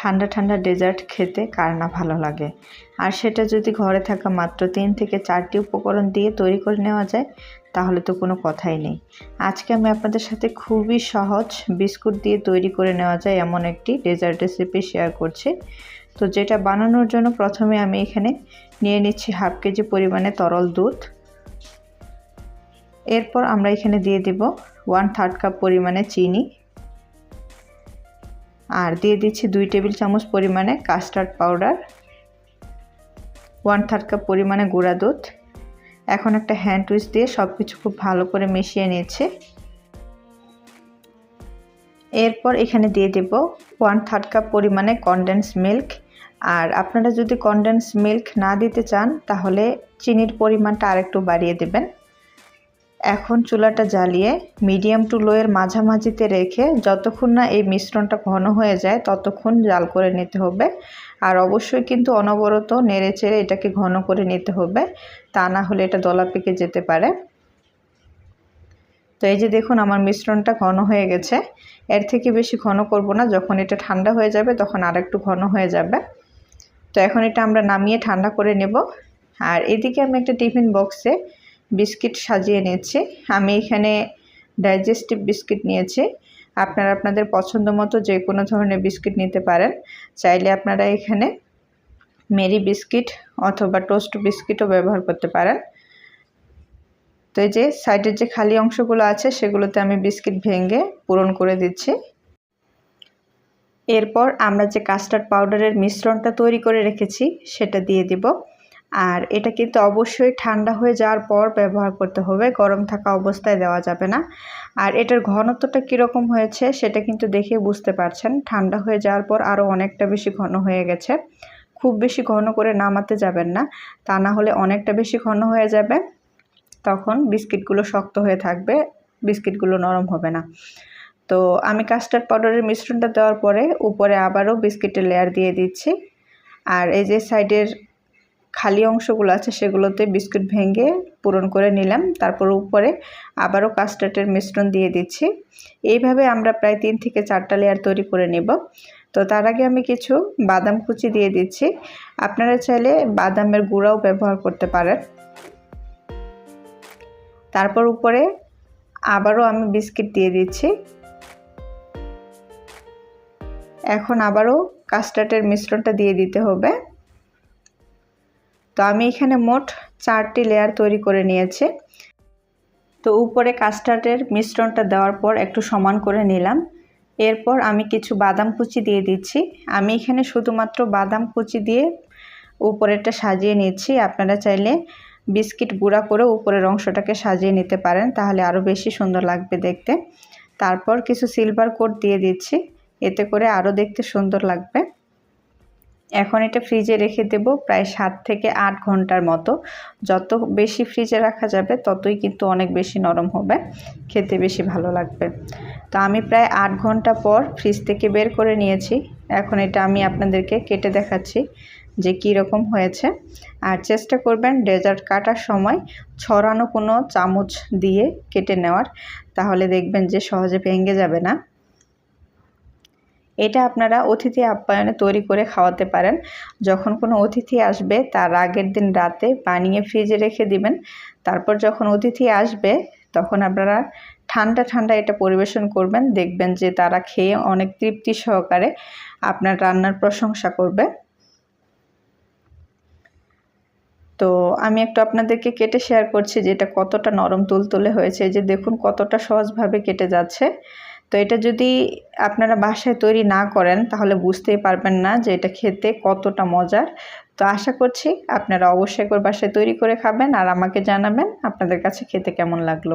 ঠান্ডা ঠান্ডা ডেজার্ট খেতে কার না ভালো লাগে। আর সেটা যদি ঘরে থাকা মাত্র তিন থেকে চারটি উপকরণ দিয়ে তৈরি করে নেওয়া যায়, তাহলে তো কোনো কথাই নেই। আজকে আমি আপনাদের সাথে খুবই সহজ বিস্কুট দিয়ে তৈরি করে নেওয়া যায় এমন একটি ডেজার্ট রেসিপি শেয়ার করছি। তো যেটা বানানোর জন্য প্রথমে আমি এখানে নিয়ে নিচ্ছি হাফ কেজি পরিমাণে তরল দুধ। এরপর আমরা এখানে দিয়ে দিব ওয়ান থার্ড কাপ পরিমাণে চিনি। আর দিয়ে দিচ্ছি দুই টেবিল চামচ পরিমাণে custard powder one third cup পরিমাণে গুঁড়া দুধ, এখন একটা হ্যান্ড টুইস দিয়ে সব কিছু খুব ভালো করে মিশিয়ে নিয়েছি এরপর এখানে দিয়ে দেব ওয়ান থার্ড কাপ পরিমাণে কনডেন্স মিল্ক আর আপনারা যদি কনডেন্স মিল্ক না দিতে চান, তাহলে চিনির পরিমাণটা আরেকটু বাড়িয়ে দেবেন। এখন চুলাটা জ্বালিয়ে মিডিয়াম টু লোয়ের মাঝামাঝিতে রেখে যতক্ষণ না এই মিশ্রণটা ঘন হয়ে যায় ততক্ষণ জাল করে নিতে হবে। আর অবশ্যই কিন্তু অনবরত নেড়ে চেড়ে এটাকে ঘন করে নিতে হবে, তা না হলে এটা দলা পেকে যেতে পারে। তো এই যে দেখুন আমার মিশ্রণটা ঘন হয়ে গেছে। এর থেকে বেশি ঘন করব না, যখন এটা ঠান্ডা হয়ে যাবে তখন আর একটু ঘন হয়ে যাবে। তো এখন এটা আমরা নামিয়ে ঠান্ডা করে নেব। আর এদিকে আমি একটা টিফিন বক্সে বিস্কিট সাজিয়ে নিচ্ছি আমি এখানে ডাইজেস্টিভ বিস্কিট নিয়েছি। আপনারা আপনাদের পছন্দ মতো যে কোনো ধরনের বিস্কিট নিতে পারেন। চাইলে আপনারা এখানে মেরি বিস্কিট অথবা টোস্ট বিস্কিটও ব্যবহার করতে পারেন। তো এই যে সাইডের যে খালি অংশগুলো আছে, সেগুলোতে আমি বিস্কিট ভেঙে পূরণ করে দিচ্ছি। এরপর আমরা যে কাস্টার্ড পাউডারের মিশ্রণটা তৈরি করে রেখেছি, সেটা দিয়ে দিব। আর এটা কিন্তু অবশ্যই ঠান্ডা হয়ে যাওয়ার পর ব্যবহার করতে হবে, গরম থাকা অবস্থায় দেওয়া যাবে না। আর এটার ঘনত্বটা কীরকম হয়েছে সেটা কিন্তু দেখে বুঝতে পারছেন। ঠান্ডা হয়ে যাওয়ার পর আরও অনেকটা বেশি ঘন হয়ে গেছে। খুব বেশি ঘন করে নামাতে যাবেন না, তা না হলে অনেকটা বেশি ঘন হয়ে যাবে। তখন বিস্কিটগুলো শক্ত হয়ে থাকবে, বিস্কিটগুলো নরম হবে না। তো আমি কাস্টার্ড পাউডারের মিশ্রণটা দেওয়ার পরে উপরে আবারও বিস্কিটের লেয়ার দিয়ে দিচ্ছি। আর এই যে সাইডের খালি অংশগুলো আছে সেগুলোতে বিস্কুট ভেঙে পূরণ করে নিলাম। তারপর উপরে আবারও কাস্টার্ডের মিশ্রণ দিয়ে দিচ্ছি। এইভাবে আমরা প্রায় তিন থেকে চারটা লেয়ার তৈরি করে নেব। তো তার আগে আমি কিছু বাদাম কুচি দিয়ে দিচ্ছি। আপনারা চাইলে বাদামের গুঁড়াও ব্যবহার করতে পারেন। তারপর উপরে আবারও আমি বিস্কিট দিয়ে দিচ্ছি। এখন আবারও কাস্টার্ডের মিশ্রণটা দিয়ে দিতে হবে। তো আমি এখানে মোট চারটি লেয়ার তৈরি করে নিয়েছি। তো উপরে কাস্টার্ডের মিশ্রণটা দেওয়ার পর একটু সমান করে নিলাম। এরপর আমি কিছু বাদাম কুচি দিয়ে দিচ্ছি। আমি এখানে শুধুমাত্র বাদাম কুচি দিয়ে উপরেরটা সাজিয়ে নিচ্ছি। আপনারা চাইলে বিস্কিট গুঁড়া করে উপরের অংশটাকে সাজিয়ে নিতে পারেন, তাহলে আরও বেশি সুন্দর লাগবে দেখতে। তারপর কিছু সিলভার কোট দিয়ে দিচ্ছি। এতে করে আরও দেখতে সুন্দর লাগবে। এখন এটা ফ্রিজে রেখে দেব প্রায় সাত থেকে আট ঘণ্টার মতো। যত বেশি ফ্রিজে রাখা যাবে, ততই কিন্তু অনেক বেশি নরম হবে। খেতে বেশি ভালো লাগবে। তো আমি প্রায় আট ঘণ্টা পর ফ্রিজ থেকে বের করে নিয়েছি। এখন এটা আমি আপনাদেরকে কেটে দেখাচ্ছি যে কী রকম হয়েছে। আর চেষ্টা করবেন ডেজার্ট কাটার সময় ছড়ানো কোনো চামচ দিয়ে কেটে নেওয়ার। তাহলে দেখবেন যে সহজে ভেঙে যাবে না। এটা আপনারা অতিথি আপ্যায়নে তৈরি করে খাওয়াতে পারেন। যখন কোনো অতিথি আসবে, তার আগের দিন রাতে বানিয়ে ফ্রিজে রেখে দিবেন। তারপর যখন অতিথি আসবে, তখন আপনারা ঠান্ডা ঠান্ডা এটা পরিবেশন করবেন। দেখবেন যে তারা খেয়ে অনেক তৃপ্তি সহকারে আপনার রান্নার প্রশংসা করবে। তো আমি একটু আপনাদেরকে কেটে শেয়ার করছি যে এটা কতটা নরম, তুলতুলে হয়েছে। যে দেখুন, কতটা সহজভাবে কেটে যাচ্ছে। তো এটা যদি আপনারা বাসায় তৈরি না করেন, তাহলে বুঝতেই পারবেন না যে এটা খেতে কতটা মজার। তো আশা করছি আপনারা অবশ্যই একবার বাসায় তৈরি করে খাবেন আর আমাকে জানাবেন আপনাদের কাছে খেতে কেমন লাগল।